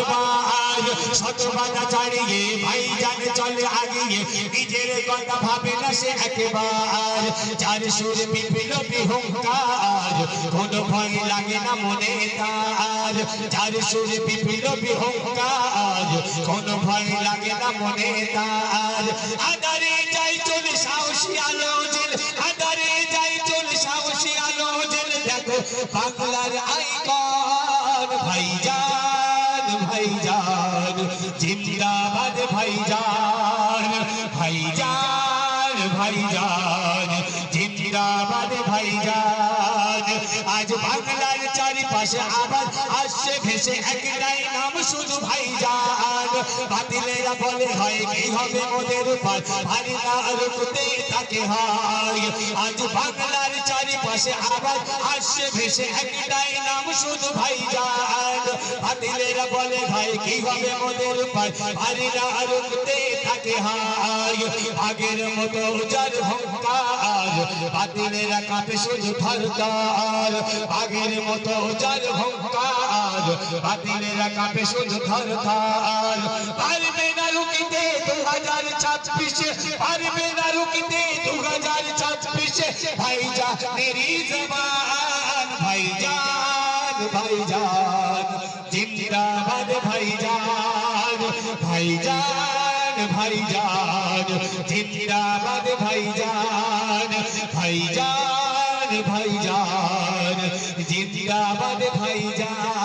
বারবার শত ভাই জানে চলে আগিয়ে নিজের কথা ভাবে না সে একবার। যার সুর বিপিল বিহংকার কোনো ভয় লাগে না মনে তার। যার সুর বিপিল বিহংকার কোনো ভয় লাগে না মনে তার। আদারে যাই চলে সাহসী আলো আদারে যাই চলে সাহসী আলো দেখো বাংলার আইকন, ভাইজান ভাইজান ভাইজান ভাইজান, জিন্দাবাদ ভাইজান। আজ বাংলার চারিপাশে আবার আসছে, ভেসে একটাই নাম শুধু ভাইজান। বাতিলেরা বলে হয়, কি হবে উপর? ভারী না তাকে হয়। আজ বাংলার চারিপাশে আবার আসছে ভেসে একটাই নাম শুধু ভাইজান। বাতিলেরা বলে, ভাই কি হবে মোদের উপর ভারী না রুখতে তাকে হয় আগের মতো যার ভঙ্কার। বাতিলেরা কাঁপে শুধু থরকার আগের মতো যার ভঙ্কার। বাতিলেরা কাঁপে শুধু থরকার ছাব্বিশে পারবে না রুকিতে দু হাজার ছাব্বিশে ভাইজা মেরি জবান ভাইজান ভাইজান জিন্দাবাদ ভাইজান ভাইজান ভাইজান জিন্দাবাদ ভাইজান ভাইজান ভাইজান জিন্দাবাদ ভাইজান নারে তকবীর